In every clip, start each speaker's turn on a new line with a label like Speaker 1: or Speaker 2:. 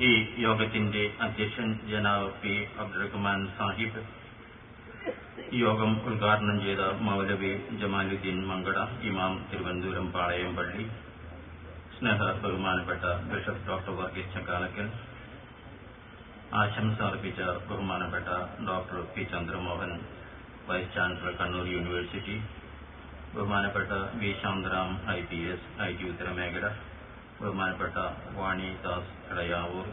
Speaker 1: ഈ യോഗത്തിന്റെ അധ്യക്ഷൻ ജനാബ് പി. അബ്ദുറഹ്മാൻ സാഹിബ്. യോഗം ഉദ്ഘാടനം ചെയ്ത മൗലവി ജമാലുദ്ദീൻ മങ്കട ഇമാം തിരുവനന്തപുരം പാളയം പള്ളി സ്നേഹ ബഹുമാനപ്പെട്ട ബിഷപ്പ് ഡോക്ടർ വർഗീസ് ചക്കാലക്കൽ ആശംസ അർപ്പിച്ച ബഹുമാനപ്പെട്ട doctor P. Chandramohan vice chancellor Kannur university ബഹുമാനപ്പെട്ട V. Shantaram I. P. S I. T. ഉത്തരമേഖല ബഹുമാനപ്പെട്ട വാണി ദാസ് ഇടയാവൂർ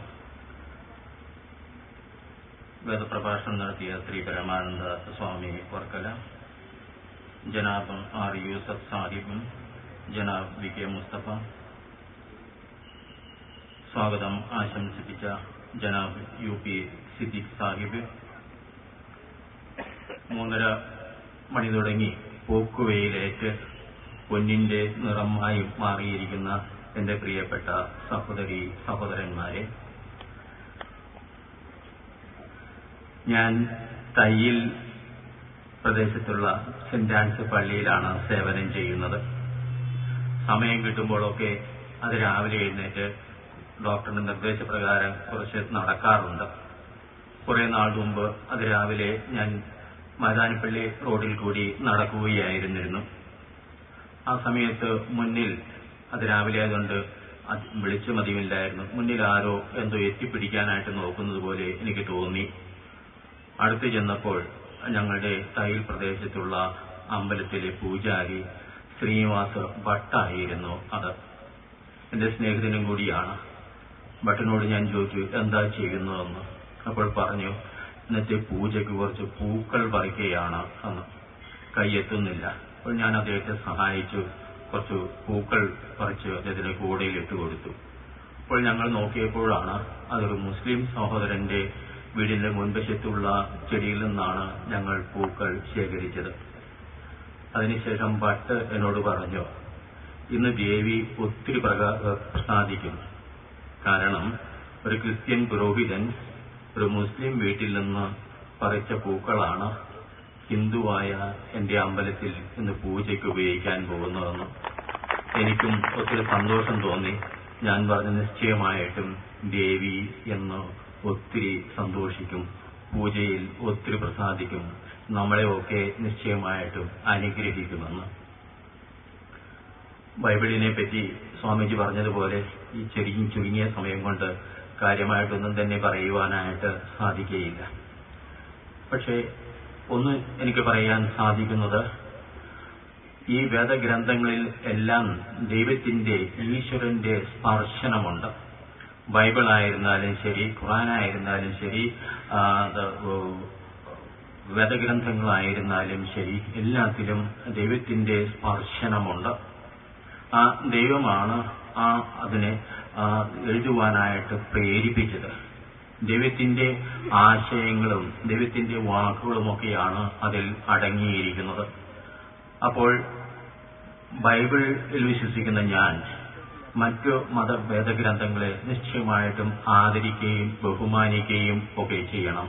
Speaker 1: വേദപ്രഭാഷണം നടത്തിയ ശ്രീ പരമാനന്ദ സ്വാമി വർക്കല ജനാബ് ആർ യൂസഫ് സാഹിബും ജനാബ് വി കെ മുസ്തഫ സ്വാഗതം ആശംസിപ്പിച്ച ജനാബ് യു പി സിദ്ദിഖ് സാഹിബ്. മൂന്നര മണി തുടങ്ങി പോക്കുവെയിലേറ്റ് പൊന്നിന്റെ നിറമായി മാറിയിരിക്കുന്ന എന്റെ പ്രിയപ്പെട്ട സഹോദരി സഹോദരന്മാരെ ഞാൻ തയ്യിൽ പ്രദേശത്തുള്ള സെന്റ് ആൻസ് പള്ളിയിലാണ് സേവനം ചെയ്യുന്നത്. സമയം കിട്ടുമ്പോഴൊക്കെ അത് രാവിലെ എഴുന്നേറ്റ് ഡോക്ടറുടെ നിർദ്ദേശപ്രകാരം കുറച്ച് നടക്കാറുണ്ട്. കുറെ നാൾ മുമ്പ് അത് രാവിലെ ഞാൻ മൈതാനിപ്പള്ളി റോഡിൽ കൂടി നടക്കുകയായിരുന്നിരുന്നു. ആ സമയത്ത് മുന്നിൽ അത് രാവിലെ ആയതുകൊണ്ട് വിളിച്ചു മതിയില്ലായിരുന്നു. മുന്നിൽ ആരോ എന്തോ എത്തിപ്പിടിക്കാനായിട്ട് നോക്കുന്നത് പോലെ എനിക്ക് തോന്നി. അടുത്ത് ചെന്നപ്പോൾ ഞങ്ങളുടെ തൈൽ പ്രദേശത്തുള്ള അമ്പലത്തിലെ പൂജാരി ശ്രീനിവാസ് ഭട്ടായിരുന്നു അത്. എന്റെ സ്നേഹിതനും കൂടിയാണ്. ഭട്ടിനോട് ഞാൻ ചോദിച്ചു എന്താ ചെയ്യുന്നതെന്ന് അപ്പോൾ പറഞ്ഞു ഇന്നത്തെ പൂജയ്ക്ക് കുറച്ച് പൂക്കൾ പറിക്കുകയാണ് എന്ന്. കൈയെത്തുന്നില്ല അപ്പോൾ ഞാൻ അദ്ദേഹത്തെ സഹായിച്ചു. കുറച്ച് പൂക്കൾ പറിച്ച് അദ്ദേഹത്തിന്റെ കൂടയിൽ ഇട്ട് കൊടുത്തു. അപ്പോൾ ഞങ്ങൾ നോക്കിയപ്പോഴാണ് അതൊരു മുസ്ലിം സഹോദരന്റെ വീടിന്റെ മുൻവശത്തുള്ള ചെടിയിൽ നിന്നാണ് ഞങ്ങൾ പൂക്കൾ ശേഖരിച്ചത്. അതിനുശേഷം ഭട്ട് എന്നോട് പറഞ്ഞു ഇന്ന് ദേവി ഒത്തിരി പ്രസാദിക്കും കാരണം ഒരു ക്രിസ്ത്യൻ പുരോഹിതൻ ഒരു മുസ്ലിം വീട്ടിൽ നിന്ന് പറിച്ച പൂക്കളാണ് ഹിന്ദുവായ എന്റെ അമ്പലത്തിൽ ഇന്ന് പൂജയ്ക്ക് ഉപയോഗിക്കാൻ പോകുന്നതെന്ന് എനിക്കും ഒത്തിരി സന്തോഷം തോന്നി. ഞാൻ പറഞ്ഞ നിശ്ചയമായിട്ടും ദേവി എന്ന് ഒത്തിരി സന്തോഷിക്കും പൂജയിൽ ഒത്തിരി പ്രസാദിക്കും നമ്മളെ നമ്മളെയൊക്കെ നിശ്ചയമായിട്ടും അനുഗ്രഹിക്കുമെന്ന്. ബൈബിളിനെ പറ്റി സ്വാമിജി പറഞ്ഞതുപോലെ ഈ ചെറിയ ചുരുങ്ങിയ സമയം കൊണ്ട് കാര്യമായിട്ടൊന്നും തന്നെ പറയുവാനായിട്ട് സാധിക്കുകയില്ല. പക്ഷേ ഒന്ന് എനിക്ക് പറയാൻ സാധിക്കുന്നത് ഈ വേദഗ്രന്ഥങ്ങളിൽ എല്ലാം ദൈവത്തിന്റെ ഈശ്വരന്റെ സ്പർശനമുണ്ട്. ബൈബിൾ ആയിരുന്നാലും ശരി ഖുറാനായിരുന്നാലും ശരി വേദഗ്രന്ഥങ്ങളായിരുന്നാലും ശരി എല്ലാത്തിലും ദൈവത്തിന്റെ സ്പർശനമുണ്ട്. ആ ദൈവമാണ് ആ അതിനെ എഴുതുവാനായിട്ട് പ്രേരിപ്പിച്ചത്. ദൈവത്തിന്റെ ആശയങ്ങളും ദൈവത്തിന്റെ വാക്കുകളുമൊക്കെയാണ് അതിൽ അടങ്ങിയിരിക്കുന്നത്. അപ്പോൾ ബൈബിളിൽ വിശ്വസിക്കുന്ന ഞാൻ മറ്റു മതഭേദഗ്രന്ഥങ്ങളെ നിശ്ചയമായിട്ടും ആദരിക്കുകയും ബഹുമാനിക്കുകയും ഒക്കെ ചെയ്യണം.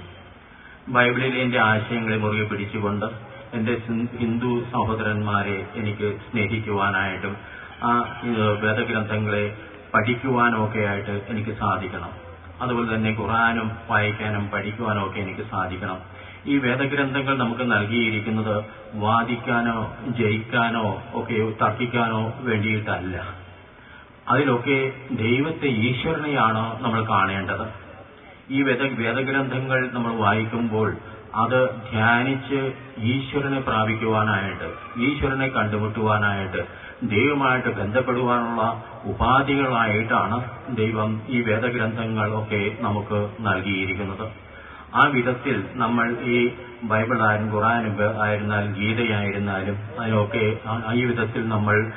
Speaker 1: ബൈബിളിലെ എന്റെ ആശയങ്ങളെ മുറുകെ പിടിച്ചുകൊണ്ട് എന്റെ ഹിന്ദു സഹോദരന്മാരെ എനിക്ക് സ്നേഹിക്കുവാനായിട്ടും ആ വേദഗ്രന്ഥങ്ങളെ പഠിക്കുവാനൊക്കെ ആയിട്ട് എനിക്ക് സാധിക്കണം. അതുപോലെ തന്നെ ഖുറാനും വായിക്കാനും പഠിക്കുവാനും ഒക്കെ എനിക്ക് സാധിക്കണം. ഈ വേദഗ്രന്ഥങ്ങൾ നമുക്ക് നൽകിയിരിക്കുന്നത് വാദിക്കാനോ ജയിക്കാനോ ഒക്കെ തർക്കിക്കാനോ വേണ്ടിയിട്ടല്ല. അതിലൊക്കെ ദൈവത്തെ ഈശ്വരനെയാണ് നമ്മൾ കാണേണ്ടത്? ഈ വേദ വേദഗ്രന്ഥങ്ങൾ നമ്മൾ വായിക്കുമ്പോൾ അത് ധ്യാനിച്ച് ഈശ്വരനെ പ്രാപിക്കുവാനായിട്ട് ഈശ്വരനെ കണ്ടുമുട്ടുവാനായിട്ട് ദൈവമായിട്ട് ബന്ധപ്പെടുവാനുള്ള ഉപാധികളായിട്ടാണ് ദൈവം ഈ വേദഗ്രന്ഥങ്ങളൊക്കെ നമുക്ക് നൽകിയിരിക്കുന്നത്. ആ വിധത്തിൽ നമ്മൾ ഈ ബൈബിൾ ആയാലും ഖുറാനും ആയിരുന്നാലും ഗീതയായിരുന്നാലും അതിനൊക്കെ ഈ വിധത്തിൽ നമ്മൾ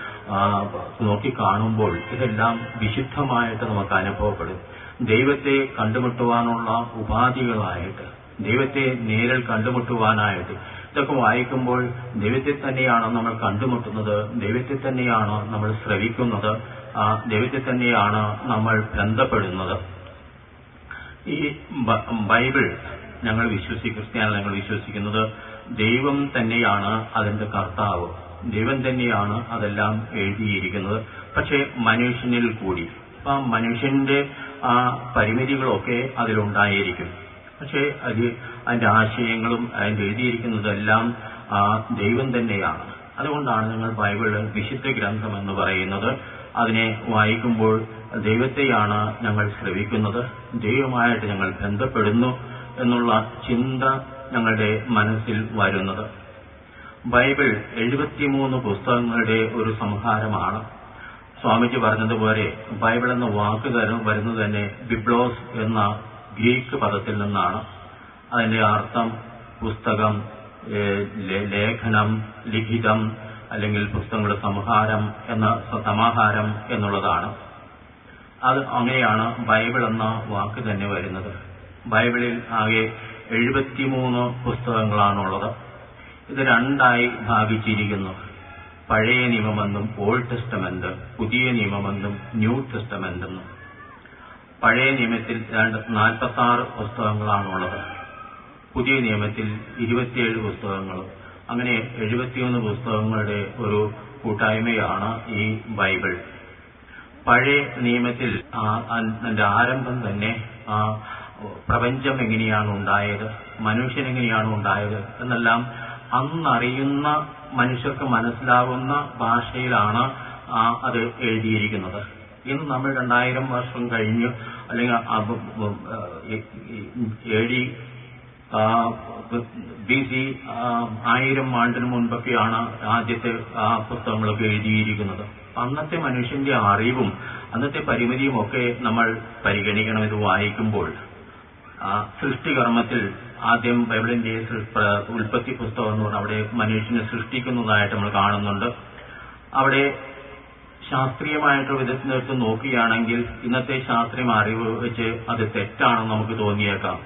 Speaker 1: നോക്കിക്കാണുമ്പോൾ ഇതെല്ലാം വിശുദ്ധമായിട്ട് നമുക്ക് അനുഭവപ്പെടും. ദൈവത്തെ കണ്ടുമുട്ടുവാനുള്ള ഉപാധികളായിട്ട് ദൈവത്തെ നേരിൽ കണ്ടുമുട്ടുവാനായിട്ട് ഇതൊക്കെ വായിക്കുമ്പോൾ ദൈവത്തെ തന്നെയാണോ നമ്മൾ കണ്ടുമുട്ടുന്നത്? ദൈവത്തെ തന്നെയാണ് നമ്മൾ ശ്രവിക്കുന്നത്? ദൈവത്തെ തന്നെയാണ് നമ്മൾ ബന്ധപ്പെടുന്നത്. ഈ ബൈബിൾ ഞങ്ങൾ വിശ്വസിക്കും ക്രിസ്ത്യാനികൾ ഞങ്ങൾ വിശ്വസിക്കുന്നത് ദൈവം തന്നെയാണ് അതിന്റെ കർത്താവ്. ദൈവം തന്നെയാണ് അതെല്ലാം എഴുതിയിരിക്കുന്നത്. പക്ഷെ മനുഷ്യനിൽ കൂടി ആ മനുഷ്യന്റെ പരിമിതികളൊക്കെ അതിലുണ്ടായിരിക്കും. പക്ഷേ അത് അതിന്റെ ആശയങ്ങളും അതിന്റെ എഴുതിയിരിക്കുന്നതെല്ലാം ആ ദൈവം തന്നെയാണ്. അതുകൊണ്ടാണ് നിങ്ങൾ ബൈബിൾ വിശുദ്ധ ഗ്രന്ഥം എന്ന് പറയുന്നത്. അതിനെ വായിക്കുമ്പോൾ ദൈവത്തെയാണ് ഞങ്ങൾ ശ്രവിക്കുന്നത്. ദൈവമായിട്ട് ഞങ്ങൾ ബന്ധപ്പെടുന്നു എന്നുള്ള ചിന്ത ഞങ്ങളുടെ മനസ്സിൽ വരുന്നത്. ബൈബിൾ എഴുപത്തിമൂന്ന് പുസ്തകങ്ങളുടെ ഒരു സംഹാരമാണ്. സ്വാമിജി പറഞ്ഞതുപോലെ ബൈബിൾ എന്ന വാക്ക് വരുന്നത് തന്നെ ബിബ്ലോസ് എന്ന ഗ്രീക്ക് പദത്തിൽ നിന്നാണ്. അതിന്റെ അർത്ഥം പുസ്തകം ലേഖനം ലിഖിതം അല്ലെങ്കിൽ പുസ്തകങ്ങളുടെ സംഹാരം എന്ന സമാഹാരം എന്നുള്ളതാണ്. അത് അങ്ങനെയാണ് ബൈബിൾ എന്ന വാക്ക് തന്നെ വരുന്നത്. ബൈബിളിൽ ആകെ എഴുപത്തിമൂന്ന് പുസ്തകങ്ങളാണുള്ളത്. ഇത് രണ്ടായി ഭാഗിച്ചിരിക്കുന്നു. പഴയ നിയമമെന്നും ഓൾഡ് ടെസ്റ്റമെന്റ് പുതിയ നിയമമെന്നും ന്യൂ ടെസ്റ്റമെന്റ്. എന്നും പഴയ നിയമത്തിൽ രണ്ട് നാൽപ്പത്തി ആറ് പുസ്തകങ്ങളാണുള്ളത്. പുതിയ നിയമത്തിൽ ഇരുപത്തിയേഴ് പുസ്തകങ്ങൾ അങ്ങനെ എഴുപത്തിയൊന്ന് പുസ്തകങ്ങളുടെ ഒരു കൂട്ടായ്മയാണ് ഈ ബൈബിൾ. പഴയ നിയമത്തിൽ അതിന്റെ ആരംഭം തന്നെ പ്രപഞ്ചം എങ്ങനെയാണ് ഉണ്ടായത് മനുഷ്യൻ എങ്ങനെയാണ് ഉണ്ടായത് എന്നെല്ലാം അന്നറിയുന്ന മനുഷ്യർക്ക് മനസ്സിലാവുന്ന ഭാഷയിലാണ് അത് എഴുതിയിരിക്കുന്നത്. ഇന്ന് നമ്മൾ രണ്ടായിരം വർഷം കഴിഞ്ഞു. അല്ലെങ്കിൽ എ ഡി ബി സി ആയിരം ആണ്ടിന് മുൻപൊക്കെയാണ് ആദ്യത്തെ ആ പുസ്തകങ്ങളൊക്കെ എഴുതിയിരിക്കുന്നത്. അന്നത്തെ മനുഷ്യന്റെ അറിവും അന്നത്തെ പരിമിതിയും ഒക്കെ നമ്മൾ പരിഗണിക്കണം ഇത് വായിക്കുമ്പോൾ സൃഷ്ടികർമ്മത്തിൽ ആദ്യം ബൈബിളിന്റെ ഉൽപ്പത്തി പുസ്തകം എന്ന് പറഞ്ഞാൽ അവിടെ മനുഷ്യനെ സൃഷ്ടിക്കുന്നതായിട്ട് നമ്മൾ കാണുന്നുണ്ട്. അവിടെ ശാസ്ത്രീയമായിട്ട് വിധത്തിനെടുത്ത് നോക്കുകയാണെങ്കിൽ ഇന്നത്തെ ശാസ്ത്രീയ അറിവ് വെച്ച് അത് തെറ്റാണെന്ന് നമുക്ക് തോന്നിയേക്കാം.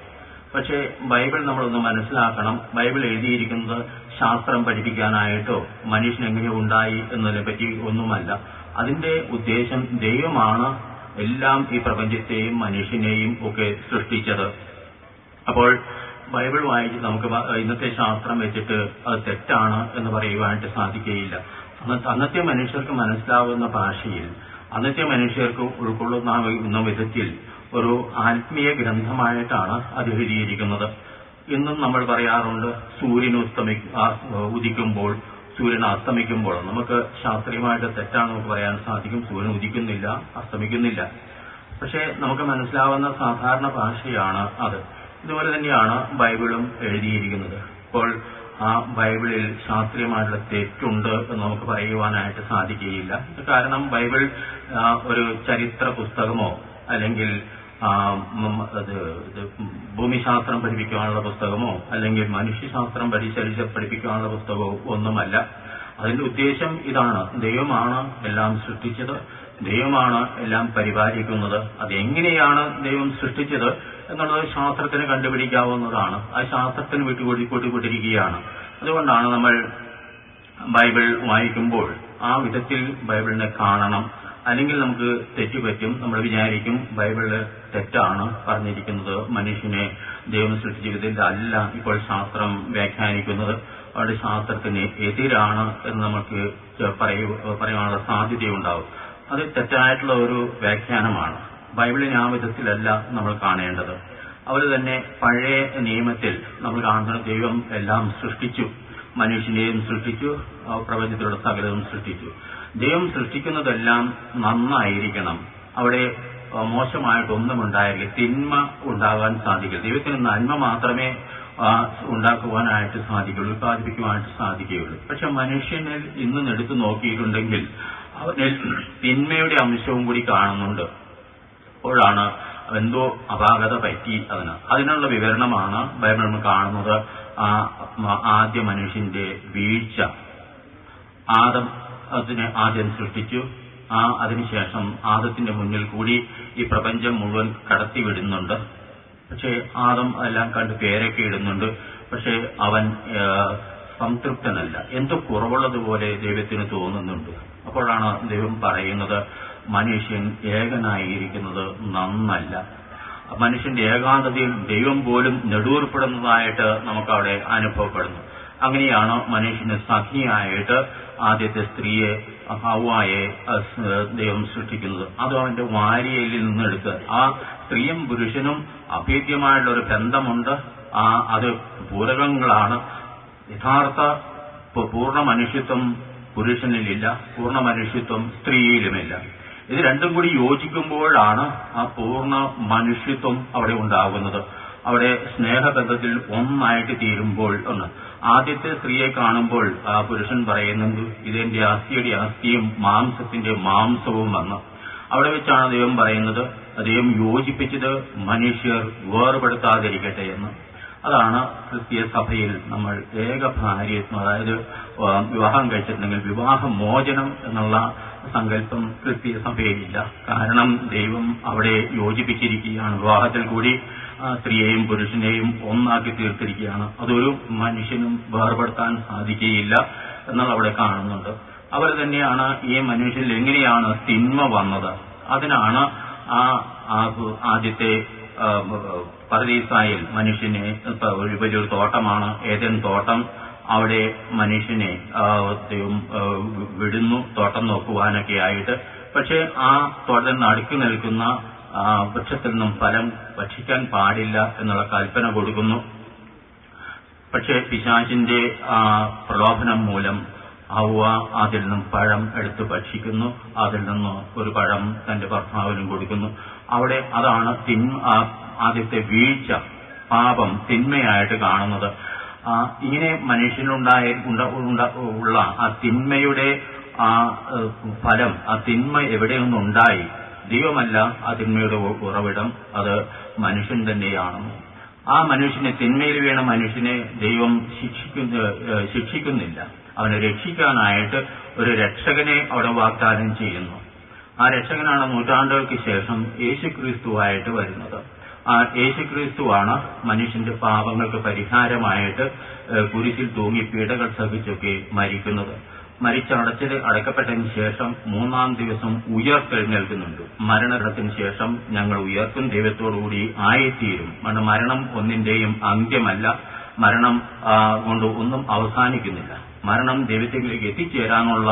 Speaker 1: പക്ഷേ ബൈബിൾ നമ്മളൊന്ന് മനസ്സിലാക്കണം. ബൈബിൾ എഴുതിയിരിക്കുന്നത് ശാസ്ത്രം പഠിപ്പിക്കാനായിട്ടോ മനുഷ്യൻ എങ്ങനെ ഉണ്ടായി എന്നതിനെ പറ്റി ഒന്നുമല്ല. അതിന്റെ ഉദ്ദേശം ദൈവമാണ് എല്ലാം ഈ പ്രപഞ്ചത്തെയും മനുഷ്യനെയും ഒക്കെ സൃഷ്ടിച്ചത്. അപ്പോൾ ബൈബിൾ വായിച്ച് നമുക്ക് ഇന്നത്തെ ശാസ്ത്രം വെച്ചിട്ട് അത് തെറ്റാണ് എന്ന് പറയുവാനായിട്ട് സാധിക്കുകയില്ല. അന്നത്തെ മനുഷ്യർക്ക് മനസ്സിലാവുന്ന ഭാഷയിൽ അന്നത്തെ മനുഷ്യർക്ക് ഉൾക്കൊള്ളുന്ന വിധത്തിൽ ഒരു ആത്മീയ ഗ്രന്ഥമായിട്ടാണ് അത് എഴുതിയിരിക്കുന്നത്. ഇന്നും നമ്മൾ പറയാറുണ്ട് സൂര്യൻ ഉസ്തമി ഉദിക്കുമ്പോൾ സൂര്യൻ അസ്തമിക്കുമ്പോൾ. നമുക്ക് ശാസ്ത്രീയമായിട്ട് തെറ്റാണ് നമുക്ക് പറയാൻ സാധിക്കും. സൂര്യൻ ഉദിക്കുന്നില്ല അസ്തമിക്കുന്നില്ല. പക്ഷേ നമുക്ക് മനസ്സിലാവുന്ന സാധാരണ ഭാഷയാണ് അത്. ഇതുപോലെ തന്നെയാണ് ബൈബിളും എഴുതിയിരിക്കുന്നത്. അപ്പോൾ ആ ബൈബിളിൽ ശാസ്ത്രീയമായിട്ടുള്ള തെറ്റുണ്ട് എന്ന് നമുക്ക് പറയുവാനായിട്ട് സാധിക്കുകയില്ല. കാരണം ബൈബിൾ ഒരു ചരിത്ര പുസ്തകമോ അല്ലെങ്കിൽ ഭൂമിശാസ്ത്രം പഠിപ്പിക്കാനുള്ള പുസ്തകമോ അല്ലെങ്കിൽ മനുഷ്യശാസ്ത്രം പരിശരിച്ച് പഠിപ്പിക്കാനുള്ള പുസ്തകമോ ഒന്നുമല്ല. അതിന്റെ ഉദ്ദേശം ഇതാണ്. ദൈവമാണ് എല്ലാം സൃഷ്ടിച്ചത്. ദൈവമാണ് എല്ലാം പരിപാലിക്കുന്നത്. അതെങ്ങനെയാണ് ദൈവം സൃഷ്ടിച്ചത് എന്നുള്ളത് ശാസ്ത്രത്തിന് കണ്ടുപിടിക്കാവുന്നതാണ്. ആ ശാസ്ത്രത്തിന് വിട്ടുകൊടി കൂട്ടിക്കൊണ്ടിരിക്കുകയാണ് അതുകൊണ്ടാണ് നമ്മൾ ബൈബിൾ വായിക്കുമ്പോൾ ആ വിധത്തിൽ ബൈബിളിനെ കാണണം. അല്ലെങ്കിൽ നമുക്ക് തെറ്റുപറ്റും നമ്മൾ വിചാരിക്കും ബൈബിൾ തെറ്റാണ് പറഞ്ഞിരിക്കുന്നത്. മനുഷ്യനെ ദൈവം സൃഷ്ടിച്ച വിധത്തിൽ അല്ല ഇപ്പോൾ ശാസ്ത്രം വ്യാഖ്യാനിക്കുന്നത്. അവിടെ ശാസ്ത്രത്തിന് എതിരാണ് എന്ന് നമുക്ക് പറയൂ പറയാനുള്ള സാധ്യതയുണ്ടാവും. അത് തെറ്റായിട്ടുള്ള ഒരു വ്യാഖ്യാനമാണ്. ബൈബിളിനെ ആ വിധത്തിലല്ല നമ്മൾ കാണേണ്ടത്. അവർ തന്നെ പഴയ നിയമത്തിൽ നമ്മൾ കാണുന്ന ദൈവം എല്ലാം സൃഷ്ടിച്ചു. മനുഷ്യനെയും സൃഷ്ടിച്ചു. പ്രപഞ്ചത്തിലുള്ള സകലതും സൃഷ്ടിച്ചു. ദൈവം സൃഷ്ടിക്കുന്നതെല്ലാം നന്നായിരിക്കണം. അവിടെ മോശമായിട്ടൊന്നും ഉണ്ടായിരിക്കും തിന്മ ഉണ്ടാകാൻ സാധിക്കില്ല. ദൈവത്തിന് നന്മ മാത്രമേ ഉണ്ടാക്കുവാനായിട്ട് സാധിക്കുള്ളൂ ഉത്പാദിപ്പിക്കുവാനായിട്ട് സാധിക്കുകയുള്ളൂ. പക്ഷെ മനുഷ്യനിൽ ഇന്ന് എടുത്തു നോക്കിയിട്ടുണ്ടെങ്കിൽ അവനിൽ തിന്മയുടെ അംശവും കൂടി കാണുന്നുണ്ട്. അപ്പോഴാണ് എന്തോ അപാകത പറ്റി അതിന് അതിനുള്ള വിവരണമാണ് ബൈബിൾ നമ്മൾ കാണുന്നത്. ആ ആദ്യ മനുഷ്യന്റെ വീഴ്ച. ആദം അതിനെ ആദ്യം സൃഷ്ടിച്ചു. ആ അതിനുശേഷം ആദത്തിന്റെ മുന്നിൽ കൂടി ഈ പ്രപഞ്ചം മുഴുവൻ കടത്തിവിടുന്നുണ്ട്. പക്ഷേ ആദം എല്ലാം കണ്ട് പേരൊക്കെ ഇടുന്നുണ്ട്. പക്ഷേ അവൻ സംതൃപ്തനല്ല. എന്തോ കുറവുള്ളതുപോലെ ദൈവത്തിന് തോന്നുന്നുണ്ട്. അപ്പോഴാണ് ദൈവം പറയുന്നത് മനുഷ്യൻ ഏകനായിരിക്കുന്നത് നന്നല്ല. മനുഷ്യന്റെ ഏകാന്തതയിൽ ദൈവം പോലും നെടുവേർപ്പെടുന്നതായിട്ട് നമുക്കവിടെ അനുഭവപ്പെടുന്നു. അങ്ങനെയാണ് മനുഷ്യന് സഖിയായിട്ട് ആദ്യത്തെ സ്ത്രീയെ ഹവായെ ദൈവം സൃഷ്ടിക്കുന്നത്. അതും അവന്റെ വാരിയയിൽ നിന്ന് ആ സ്ത്രീയും പുരുഷനും അഭേദ്യമായിട്ടുള്ള ഒരു ബന്ധമുണ്ട്. ആ അത് പൂരകങ്ങളാണ്. യഥാർത്ഥ പൂർണ മനുഷ്യത്വം പുരുഷനിലില്ല പൂർണ മനുഷ്യത്വം സ്ത്രീയിലുമില്ല. ഇത് രണ്ടും കൂടി യോജിക്കുമ്പോഴാണ് ആ പൂർണ മനുഷ്യത്വം അവിടെ ഉണ്ടാകുന്നത്. അവിടെ സ്നേഹബന്ധത്തിൽ ഒന്നായിട്ട് തീരുമ്പോൾ ഒന്ന്. ആദ്യത്തെ സ്ത്രീയെ കാണുമ്പോൾ ആ പുരുഷൻ പറയുന്നത് ഇതെന്റെ അസ്ഥിയുടെ അസ്ഥിയും മാംസത്തിന്റെ മാംസവും വന്ന്. അവിടെ വെച്ചാണ് ദൈവം പറയുന്നത് ദൈവം യോജിപ്പിച്ചത് മനുഷ്യർ വേർപെടുത്താതിരിക്കട്ടെ എന്ന്. അതാണ് ക്രിസ്തീയ സഭയിൽ നമ്മൾ ഏക ഭാര്യത്വം അതായത് വിവാഹം കഴിച്ചിട്ടുണ്ടെങ്കിൽ വിവാഹ മോചനം എന്നുള്ള സങ്കല്പം ക്രിസ്തീയ സഭയിലില്ല കാരണം ദൈവം അവിടെ യോജിപ്പിച്ചിരിക്കുകയാണ്. വിവാഹത്തിൽ കൂടി സ്ത്രീയെയും പുരുഷനെയും ഒന്നാക്കി തീർത്തിരിക്കുകയാണ്. അതൊരു മനുഷ്യനും വേർപെടുത്താൻ സാധിക്കുകയില്ല എന്നുള്ള അവിടെ കാണുന്നുണ്ട്. അവർ തന്നെയാണ് ഈ മനുഷ്യനിൽ എങ്ങനെയാണ് തിന്മ വന്നത്? അതിനാണ് ആ ആദ്യത്തെ ആ, മനുഷ്യനെ ഒരു തോട്ടമാണ് ഏതൻ തോട്ടം അവിടെ മനുഷ്യനെ വിടുന്നു തോട്ടം നോക്കുവാനൊക്കെ ആയിട്ട്. പക്ഷെ ആ തോട്ടം നടുക്കി നിൽക്കുന്ന വൃക്ഷത്തിൽ നിന്നും ഫലം ഭക്ഷിക്കാൻ പാടില്ല എന്നുള്ള കൽപ്പന കൊടുക്കുന്നു. പക്ഷെ പിശാചിന്റെ പ്രലോഭനം മൂലം അവ അതിൽ നിന്നും പഴം എടുത്ത് ഭക്ഷിക്കുന്നു. അതിൽ നിന്ന് ഒരു പഴം തന്റെ ഭർത്താവിനും കൊടുക്കുന്നു. അവിടെ അതാണ് തിന്മ ആദ്യത്തെ വീഴ്ച പാപം തിന്മയായിട്ട് കാണുന്നത്. ഇങ്ങനെ മനുഷ്യനുണ്ടായ ഉള്ള ആ തിന്മയുടെ ആ ഫലം ആ തിന്മ എവിടെ നിന്നുണ്ടായി? ദൈവമല്ല ആ തിന്മയുടെ ഉറവിടം അത് മനുഷ്യൻ തന്നെയാണ്. ആ മനുഷ്യനെ തിന്മയിൽ വീണ മനുഷ്യനെ ദൈവം ശിക്ഷിക്കുന്ന ശിക്ഷിക്കുന്നില്ല. അവനെ രക്ഷിക്കാനായിട്ട് ഒരു രക്ഷകനെ അവിടെ വാഗ്ദാനം ചെയ്യുന്നു. ആ രക്ഷകനാണ് നൂറ്റാണ്ടുകൾക്ക് ശേഷം യേശുക്രിസ്തുവായിട്ട് വരുന്നത്. ആ യേശുക്രിസ്തുവാണ് മനുഷ്യന്റെ പാപങ്ങൾക്ക് പരിഹാരമായിട്ട് കുരിശിൽ തൂങ്ങി പീഡകൾ സഹിച്ചൊക്കെ മരിക്കുന്നത്. മരിച്ചടച്ചിൽ അടക്കപ്പെട്ടതിന് ശേഷം മൂന്നാം ദിവസം ഉയർത്തെഴുന്നേൽക്കുന്നുണ്ട് മരണത്തിന് ശേഷം ഞങ്ങൾ ഉയർത്തും ദൈവത്തോടുകൂടി ആയിത്തീരും. മരണം ഒന്നിന്റെയും അന്ത്യമല്ല. മരണം കൊണ്ട് ഒന്നും അവസാനിക്കുന്നില്ല. മരണം ദൈവത്തിലേക്ക് എത്തിച്ചേരാനുള്ള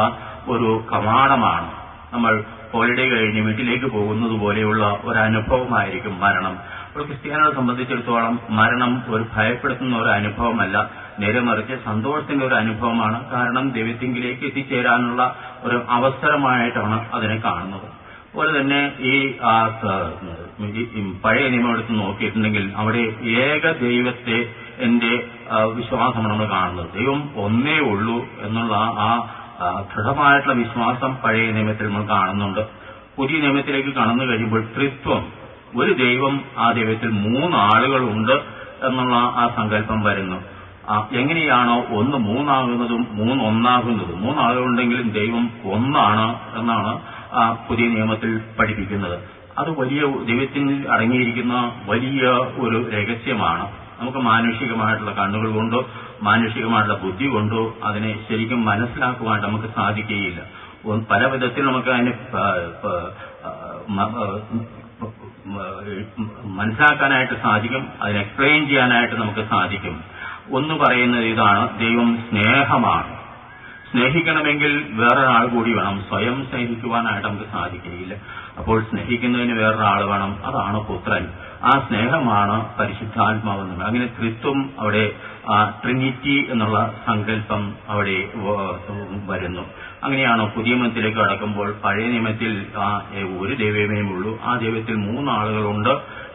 Speaker 1: ഒരു കവാടമാണ് നമ്മൾ ഹോളിഡേ കഴിഞ്ഞ് വീട്ടിലേക്ക് പോകുന്നത് പോലെയുള്ള ഒരു അനുഭവമായിരിക്കും മരണം. അപ്പോൾ ക്രിസ്ത്യാനികളെ സംബന്ധിച്ചിടത്തോളം മരണം ഒരു ഭയപ്പെടുത്തുന്ന ഒരു അനുഭവമല്ല. നേരെ മറിച്ച് സന്തോഷത്തിന്റെ ഒരു അനുഭവമാണ്. കാരണം ദൈവത്തിങ്കിലേക്ക് എത്തിച്ചേരാനുള്ള ഒരു അവസരമായിട്ടാണ് അതിനെ കാണുന്നത്. അതുപോലെ തന്നെ ഈ പഴയ നിയമം എടുത്ത് നോക്കിയിട്ടുണ്ടെങ്കിൽ അവിടെ ഏക ദൈവത്തെ എന്റെ വിശ്വാസമാണ് നമ്മൾ കാണുന്നത്. ദൈവം ഒന്നേ ഉള്ളൂ എന്നുള്ള ആ, ദൃഢമായിട്ടുള്ള വിശ്വാസം പഴയ നിയമത്തിൽ നമ്മൾ കാണുന്നുണ്ട്. പുതിയ നിയമത്തിലേക്ക് കടന്നു കഴിയുമ്പോൾ ത്രിത്വം ഒരു ദൈവം ആ ദൈവത്തിൽ മൂന്നാളുകളുണ്ട് എന്നുള്ള ആ സങ്കല്പം വരുന്നു. എങ്ങനെയാണോ ഒന്ന് മൂന്നാകുന്നതും മൂന്ന് ഒന്നാകുന്നതും മൂന്നാളുകളുണ്ടെങ്കിലും ദൈവം ഒന്നാണ് എന്നാണ് പുതിയ നിയമത്തിൽ പഠിപ്പിക്കുന്നത്. അത് വലിയ ദൈവത്തിൽ അടങ്ങിയിരിക്കുന്ന വലിയ ഒരു രഹസ്യമാണ്. നമുക്ക് മാനുഷികമായിട്ടുള്ള കണ്ണുകൾ കൊണ്ടോ മാനുഷികമായിട്ടുള്ള ബുദ്ധി കൊണ്ടോ അതിനെ ശരിക്കും മനസ്സിലാക്കുവാൻ നമുക്ക് സാധിക്കുകയില്ല. പല വിധത്തിൽ നമുക്ക് അതിനെ മനസ്സിലാക്കാനായിട്ട് സാധിക്കും അതിനെ എക്സ്പ്ലെയിൻ ചെയ്യാനായിട്ട് നമുക്ക് സാധിക്കും. ഒന്ന് പറയുന്നത് ഇതാണ് ദൈവം സ്നേഹമാണ്. സ്നേഹിക്കണമെങ്കിൽ വേറൊരാൾ കൂടി വേണം. സ്വയം സ്നേഹിക്കുവാനായിട്ട് നമുക്ക് സാധിക്കുകയില്ല. അപ്പോൾ സ്നേഹിക്കുന്നതിന് വേറൊരാൾ വേണം. അതാണ് പുത്രൻ. ആ സ്നേഹമാണ് പരിശുദ്ധാത്മാവെന്ന് അങ്ങനെ ക്രിസ്തും അവിടെ ആ, ട്രിനിറ്റി എന്നുള്ള സങ്കല്പം അവിടെ വരുന്നു. അങ്ങനെയാണോ പുതിയ നിയമത്തിലേക്ക് കടക്കുമ്പോൾ പഴയ നിയമത്തിൽ ആ, ഒരു ദൈവമേ ഉള്ളൂ ആ ദൈവത്തിൽ മൂന്നാളുകളുണ്ട്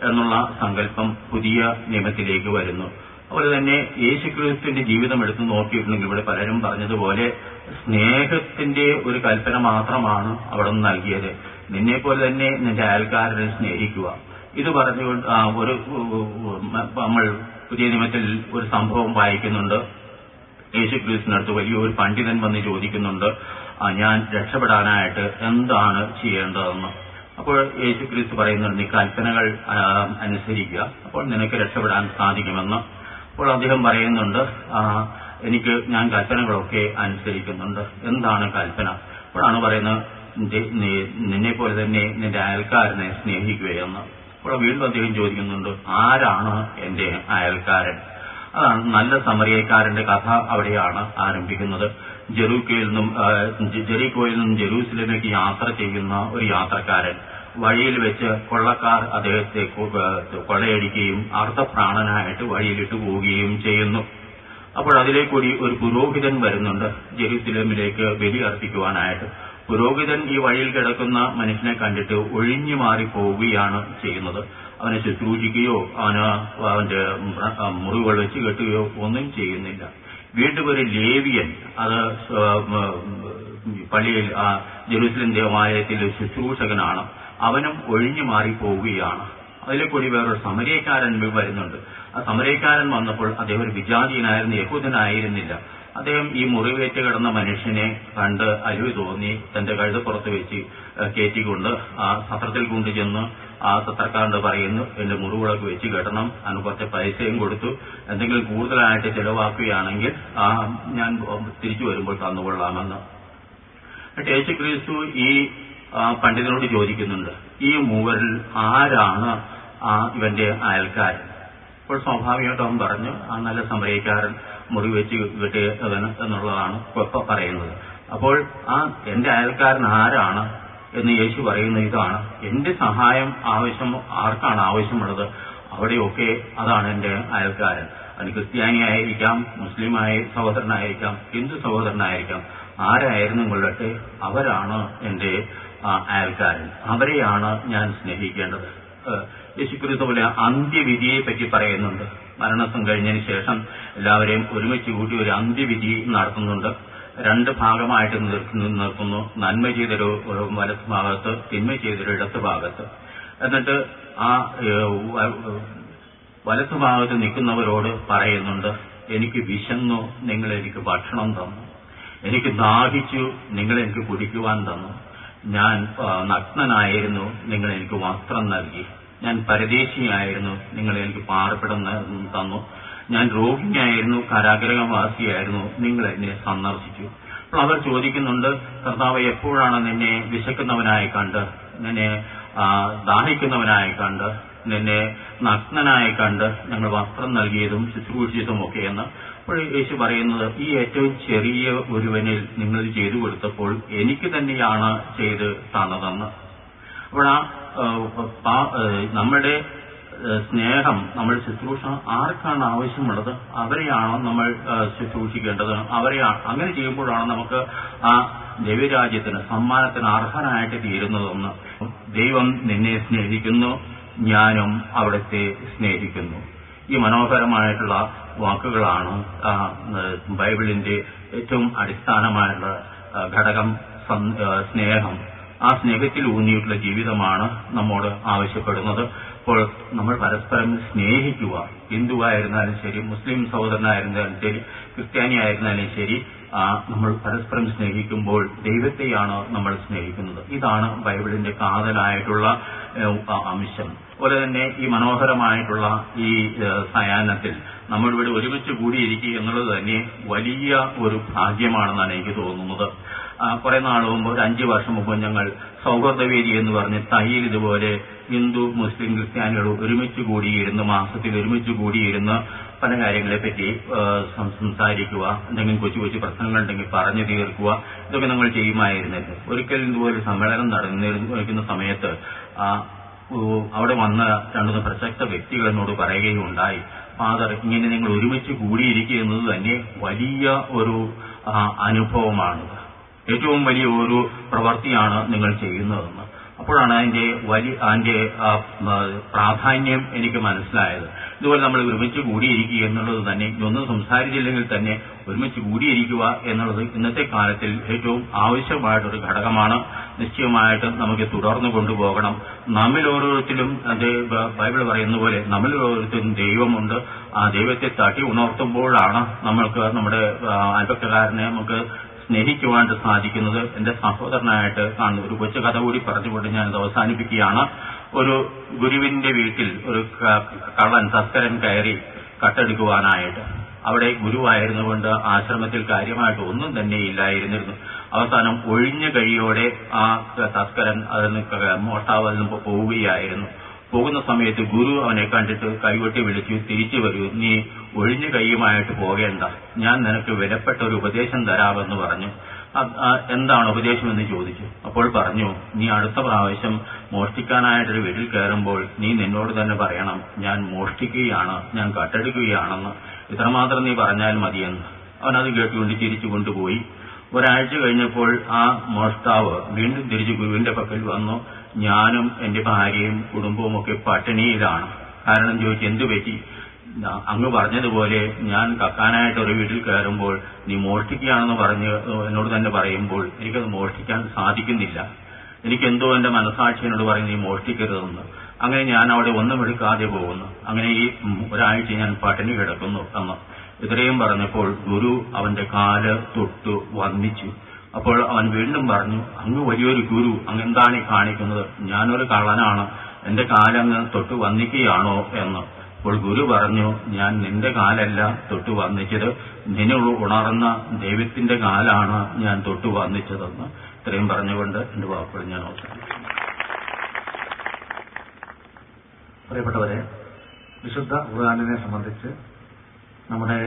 Speaker 1: എന്നുള്ള സങ്കല്പം പുതിയ നിയമത്തിലേക്ക് വരുന്നു. അതുപോലെ തന്നെ യേശുക്രിസ്തുവിന്റെ ജീവിതം എടുത്തു നോക്കിയിട്ടുണ്ടെങ്കിൽ ഇവിടെ പലരും പറഞ്ഞതുപോലെ സ്നേഹത്തിന്റെ ഒരു കൽപ്പന മാത്രമാണ് അവിടെ നിന്ന് നൽകിയത്. നിന്നെ പോലെ തന്നെ നിന്റെ അയൽക്കാരനെ സ്നേഹിക്കുക. ഇത് പറഞ്ഞുകൊണ്ട് ഒരു നമ്മൾ പുതിയ നിയമത്തിൽ ഒരു സംഭവം വായിക്കുന്നുണ്ട്. യേശുക്രിസ്തുവിനടുത്ത് വലിയൊരു പണ്ഡിതൻ വന്ന് ചോദിക്കുന്നുണ്ട് ഞാൻ രക്ഷപ്പെടാനായിട്ട് എന്താണ് ചെയ്യേണ്ടതെന്ന്? അപ്പോൾ യേശുക്രിസ്തു പറയുന്നുണ്ട് നീ കൽപ്പനകൾ അനുസരിക്കുക. അപ്പോൾ നിനക്ക് രക്ഷപ്പെടാൻ സാധിക്കുമെന്ന്. അപ്പോൾ അദ്ദേഹം പറയുന്നുണ്ട് എനിക്ക് ഞാൻ കൽപ്പനകളൊക്കെ അനുസരിക്കുന്നുണ്ട്. എന്താണ് കൽപ്പന? അപ്പോഴാണ് പറയുന്നത് നിന്നെ പോലെ തന്നെ നിന്റെ അയൽക്കാരനെ സ്നേഹിക്കുകയെന്ന്. അപ്പോൾ വീണ്ടും അദ്ദേഹം ചോദിക്കുന്നുണ്ട് ആരാണ് എന്റെ അയൽക്കാരൻ? അതാണ് നല്ല സമറിയക്കാരന്റെ കഥ അവിടെയാണ് ആരംഭിക്കുന്നത്. ജെറൂക്കയിൽ നിന്നും ജെറിക്കോയിൽ നിന്നും ജെറൂസലേമിലേക്ക് യാത്ര ചെയ്യുന്ന ഒരു യാത്രക്കാരൻ. വഴിയിൽ വെച്ച് കൊള്ളക്കാർ അദ്ദേഹത്തെ കൊള്ളയടിക്കുകയും അർദ്ധപ്രാണനായിട്ട് വഴിയിലിട്ട് പോവുകയും ചെയ്യുന്നു. അപ്പോൾ അതിലേക്കൂടി ഒരു പുരോഹിതൻ വരുന്നുണ്ട് ജെറൂസലേമിലേക്ക് ബലി അർപ്പിക്കുവാനായിട്ട്. പുരോഹിതൻ ഈ വഴിയിൽ കിടക്കുന്ന മനുഷ്യനെ കണ്ടിട്ട് ഒഴിഞ്ഞു മാറി പോവുകയാണ് ചെയ്യുന്നത്. അവനെ ശുശ്രൂഷിക്കുകയോ അവന് അവന്റെ മുറിവുകൾ വെച്ച് കെട്ടുകയോ ഒന്നും ചെയ്യുന്നില്ല. വീണ്ടും ഒരു ലേവിയൻ അത് പള്ളിയിൽ ആ ജെറൂസലേം ദേവാലയത്തിൽ ശുശ്രൂഷകനാണ്. അവനും ഒഴിഞ്ഞു മാറി പോവുകയാണ് അതിലെ കൂടി വേറൊരു സമരക്കാരൻ വരുന്നുണ്ട്. ആ സമരക്കാരൻ വന്നപ്പോൾ അദ്ദേഹം ഒരു വിജാതീയനായിരുന്നു യഹൂദനായിരുന്നില്ല. അദ്ദേഹം ഈ മുറിവേറ്റ് കിടന്ന മനുഷ്യനെ കണ്ട് അലിവ് തോന്നി തന്റെ കഴുതപ്പുറത്ത് വെച്ച് കയറ്റിക്കൊണ്ട് ആ സത്രത്തിൽ കൊണ്ടുചെന്ന് ആ സത്രക്കാരനോട് പറയുന്നു എന്റെ മുറിവുകളൊക്കെ വെച്ച് കെട്ടണം അതിന് കുറച്ച് പൈസയും കൊടുത്തു. എന്തെങ്കിലും കൂടുതലായിട്ട് ചെലവാക്കുകയാണെങ്കിൽ ആ ഞാൻ തിരിച്ചു വരുമ്പോൾ തന്നുകൊള്ളാമെന്ന് യേശു ക്രിസ്തു ഈ പണ്ഡിതനോട് ചോദിക്കുന്നുണ്ട് ഈ മൂവരിൽ ആരാണ് ആ ഇവന്റെ അയൽക്കാരൻ? അപ്പോൾ സ്വാഭാവികമായിട്ട് അവൻ പറഞ്ഞു ആ നല്ല സമരക്കാരൻ മുറി വെച്ച് കിട്ടിയവൻ എന്നുള്ളതാണ് ഇപ്പൊ പറയുന്നത്. അപ്പോൾ ആ എന്റെ അയൽക്കാരൻ ആരാണ് എന്ന് യേശു പറയുന്ന ഇതാണ്. എന്റെ സഹായം ആവശ്യം ആർക്കാണ് ആവശ്യമുള്ളത്? അവിടെയൊക്കെ അതാണ് എന്റെ അയൽക്കാരൻ. അത് ക്രിസ്ത്യാനിയായിരിക്കാം മുസ്ലിമായ സഹോദരനായിരിക്കാം ഹിന്ദു സഹോദരനായിരിക്കാം. ആരായിരുന്നു കൊള്ളട്ടെ അവരാണ് എന്റെ അയൽക്കാരൻ. അവരെയാണ് ഞാൻ സ്നേഹിക്കേണ്ടത്. പോലെ അന്ത്യവിധിയെ പറ്റി പറയുന്നുണ്ട്. മരണസം കഴിഞ്ഞതിന് ശേഷം എല്ലാവരെയും ഒരുമിച്ച് കൂട്ടി ഒരു അന്ത്യവിധി നടത്തുന്നുണ്ട്. രണ്ട് ഭാഗമായിട്ട് നിർത്തുന്നു. നന്മ ചെയ്തൊരു വലത്ത് ഭാഗത്ത് തിന്മ ചെയ്തൊരു ഇടത്ത് ഭാഗത്ത് എന്നിട്ട് ആ വലത്ത് ഭാഗത്ത് നിൽക്കുന്നവരോട് പറയുന്നുണ്ട് എനിക്ക് വിശന്നു നിങ്ങൾ എനിക്ക് ഭക്ഷണം തന്നു. എനിക്ക് ദാഹിച്ചു നിങ്ങൾ എനിക്ക് കുടിക്കുവാൻ തന്നു. ഞാൻ നഗ്നനായിരുന്നു നിങ്ങൾ എനിക്ക് വസ്ത്രം നൽകി. ഞാൻ പരദേശിയായിരുന്നു നിങ്ങൾ എനിക്ക് പാർപ്പിടം തന്നു. ഞാൻ രോഗിയായിരുന്നു കരാഗ്രഹവാസിയായിരുന്നു. നിങ്ങൾ എന്നെ സന്ദർശിച്ചു. അപ്പോൾ അവർ ചോദിക്കുന്നുണ്ട് കർത്താവ് എപ്പോഴാണ് നിന്നെ വിശക്കുന്നവനായി കണ്ട് നിന്നെ ദാഹിക്കുന്നവനായി കണ്ട് നിന്നെ നഗ്നനായി കണ്ട് ഞങ്ങൾ വസ്ത്രം നൽകിയതും ശുശ്രൂഷിച്ചതും ഒക്കെ എന്ന്? അപ്പോൾ യേശു പറയുന്നത് ഈ ഏറ്റവും ചെറിയ ഒരുവനിൽ നിങ്ങൾ ചെയ്തു കൊടുത്തപ്പോൾ എനിക്ക് തന്നെയാണ് ചെയ്ത് തന്നതെന്ന്. അപ്പോൾ ആ, നമ്മുടെ സ്നേഹം നമ്മൾ ശുശ്രൂഷ ആർക്കാണ് ആവശ്യമുള്ളത്? അവരെയാണോ നമ്മൾ ശുശ്രൂഷിക്കേണ്ടത്? അവരെയാണ് അങ്ങനെ ചെയ്യുമ്പോഴാണ് നമുക്ക് ആ ദൈവരാജ്യത്തിന് സമ്മാനത്തിന് അർഹനായിട്ട് തീരുന്നതെന്ന്. ദൈവം നിന്നെ സ്നേഹിക്കുന്നു ഞാനും അവിടുത്തെ സ്നേഹിക്കുന്നു. ഈ മനോഹരമായിട്ടുള്ള വാക്കുകളാണ് ബൈബിളിന്റെ ഏറ്റവും അടിസ്ഥാനമായിട്ടുള്ള ഘടകം സ്നേഹം. ആ സ്നേഹത്തിൽ ഊന്നിയിട്ടുള്ള ജീവിതമാണ് നമ്മോട് ആവശ്യപ്പെടുന്നത്. അപ്പോൾ നമ്മൾ പരസ്പരം സ്നേഹിക്കുക. ഹിന്ദുവായിരുന്നാലും ശരി മുസ്ലിം സഹോദരനായിരുന്നാലും ശരി ക്രിസ്ത്യാനി ആയിരുന്നാലും ശരി നമ്മൾ പരസ്പരം സ്നേഹിക്കുമ്പോൾ ദൈവത്തെയാണ് നമ്മൾ സ്നേഹിക്കുന്നത്. ഇതാണ് ബൈബിളിന്റെ കാതലായിട്ടുള്ള അംശം. അതുപോലെ തന്നെ ഈ മനോഹരമായിട്ടുള്ള ഈ സയാനത്തിൽ നമ്മളിവിടെ ഒരുമിച്ച് കൂടിയിരിക്കുക എന്നുള്ളത് തന്നെ വലിയ ഒരു ഭാഗ്യമാണെന്നാണ് എനിക്ക് തോന്നുന്നത്. കുറെ നാൾ മുമ്പ് ഒരു അഞ്ചു വർഷം മുമ്പ് ഞങ്ങൾ സൗഹൃദവേദി എന്ന് പറഞ്ഞ് തയ്യിൽ ഇതുപോലെ ഹിന്ദു മുസ്ലിം ക്രിസ്ത്യാനികൾ ഒരുമിച്ച് കൂടിയിരുന്ന് മാസത്തിൽ ഒരുമിച്ച് കൂടിയിരുന്ന് പല കാര്യങ്ങളെപ്പറ്റി സംസാരിക്കുക എന്തെങ്കിലും കൊച്ചു കൊച്ചു പ്രശ്നങ്ങൾ ഉണ്ടെങ്കിൽ പറഞ്ഞു തീർക്കുക ഇതൊക്കെ നമ്മൾ ചെയ്യുമായിരുന്നില്ല. ഒരിക്കൽ ഇതുപോലെ സമ്മേളനം നടന്നിരുന്ന സമയത്ത് അവിടെ വന്ന രണ്ടു പ്രസക്ത വ്യക്തികൾ എന്നോട് പറയുകയുണ്ടായി ഫാദർ ഇങ്ങനെ നിങ്ങൾ ഒരുമിച്ച് കൂടിയിരിക്കുക എന്നത് തന്നെ വലിയ ഒരു അനുഭവമാണ്. ഏറ്റവും വലിയ ഒരു പ്രവൃത്തിയാണ് നിങ്ങൾ ചെയ്യുന്നതെന്ന്. അപ്പോഴാണ് അതിന്റെ വലിയ അതിന്റെ പ്രാധാന്യം എനിക്ക് മനസ്സിലായത്. ഇതുപോലെ നമ്മൾ ഒരുമിച്ച് കൂടിയിരിക്കുക എന്നുള്ളത് തന്നെ ഇതൊന്നും സംസാരിച്ചില്ലെങ്കിൽ തന്നെ ഒരുമിച്ച് കൂടിയിരിക്കുക എന്നുള്ളത് ഇന്നത്തെ കാലത്തിൽ ഏറ്റവും ആവശ്യമായിട്ടൊരു ഘടകമാണ്. നിശ്ചയമായിട്ടും നമുക്ക് തുടർന്നു കൊണ്ടുപോകണം. നമ്മിൽ ഓരോരുത്തരും ബൈബിൾ പറയുന്ന പോലെ നമ്മിൽ ഓരോരുത്തരും ദൈവമുണ്ട്. ആ ദൈവത്തെ തട്ടി ഉണർത്തുമ്പോഴാണ് നമ്മൾക്ക് നമ്മുടെ ആ, അയൽപക്കക്കാരനെ നമുക്ക് സ്നേഹിക്കുവാനായിട്ട് സാധിക്കുന്നത് എന്റെ സഹോദരനായിട്ട് കാണുന്നു ഒരു കൊച്ചു കഥ കൂടി പറഞ്ഞുകൊണ്ട് ഞാനത് അവസാനിപ്പിക്കുകയാണ്. ഒരു ഗുരുവിന്റെ വീട്ടിൽ ഒരു കള്ളൻ തസ്കരൻ കയറി കട്ടെടുക്കുവാനായിട്ട്. അവിടെ ഗുരുവായിരുന്നു കൊണ്ട് ആശ്രമത്തിൽ കാര്യമായിട്ട് ഒന്നും തന്നെ ഇല്ലായിരുന്നിരുന്നു. അവസാനം ഒഴിഞ്ഞ കഴിയോടെ ആ തസ്കരൻ അതിന് മോഷ്ടാവ് പോവുകയായിരുന്നു. പോകുന്ന സമയത്ത് ഗുരു അവനെ കണ്ടിട്ട് കൈകൊട്ടി വിളിച്ചു തിരിച്ചു വരൂ നീ ഒഴിഞ്ഞു കൈയുമായിട്ട് പോകേണ്ട. ഞാൻ നിനക്ക് വിലപ്പെട്ട ഒരു ഉപദേശം തരാമെന്ന് പറഞ്ഞു. എന്താണ് ഉപദേശം എന്ന് ചോദിച്ചു. അപ്പോൾ പറഞ്ഞു നീ അടുത്ത പ്രാവശ്യം മോഷ്ടിക്കാനായിട്ടൊരു വീട്ടിൽ കയറുമ്പോൾ നീ നിന്നോട് തന്നെ പറയണം ഞാൻ മോഷ്ടിക്കുകയാണ് ഞാൻ കട്ടെടുക്കുകയാണെന്ന്. ഇത്രമാത്രം നീ പറഞ്ഞാൽ മതിയെന്ന്. അവനത് കേട്ടുകൊണ്ട് തിരിച്ചു കൊണ്ടുപോയി. ഒരാഴ്ച കഴിഞ്ഞപ്പോൾ ആ മോഷ്ടാവ് വീണ്ടും തിരിച്ചു ഗുരുവിന്റെ പക്കൽ വന്നു. ഞാനും എന്റെ ഭാര്യയും കുടുംബവും ഒക്കെ പട്ടിണിയിലാണ്. കാരണം ചോദിച്ചു എന്തു പറ്റി? അങ്ങ് പറഞ്ഞതുപോലെ ഞാൻ കക്കാനായിട്ട് ഒരു വീട്ടിൽ കയറുമ്പോൾ നീ മോഷ്ടിക്കുകയാണെന്ന് പറഞ്ഞ് എന്നോട് തന്നെ പറയുമ്പോൾ എനിക്കത് മോഷ്ടിക്കാൻ സാധിക്കുന്നില്ല. എനിക്കെന്തോ എന്റെ മനസാക്ഷി എന്നോട് പറയും നീ മോഷ്ടിക്കരുതെന്ന്. അങ്ങനെ ഞാൻ അവിടെ ഒന്നും എടുക്കാതെ പോകുന്നു. അങ്ങനെ ഈ ഒരാഴ്ച ഞാൻ പട്ടിണി കിടക്കുന്നു എന്ന്. ഇത്രയും പറഞ്ഞപ്പോൾ ഗുരു അവന്റെ കാൽ തൊട്ടു വന്ദിച്ചു അപ്പോൾ അവൻ വീണ്ടും പറഞ്ഞു അങ്ങ് വലിയൊരു ഗുരു അങ്ങ് എന്താണ് ഈ കാണിക്കുന്നത്? ഞാനൊരു കള്ളനാണ് എന്റെ കാലങ്ങ് തൊട്ട് വന്നിക്കുകയാണോ? എന്ന്. അപ്പോൾ ഗുരു പറഞ്ഞു ഞാൻ നിന്റെ കാലല്ല തൊട്ട് വന്നിച്ചത്. നിന്നെ ഉണർന്ന ദൈവത്തിന്റെ കാലാണ് ഞാൻ തൊട്ട് വന്നിച്ചതെന്ന്. ഇത്രയും പറഞ്ഞുകൊണ്ട് എന്റെ വാക്കുകൾ ഞാൻ അവസാനിപ്പിക്കുന്നു.
Speaker 2: പ്രിയപ്പെട്ടവരെ വിശുദ്ധ ഖുർആാനിനെ സംബന്ധിച്ച് നമ്മുടെ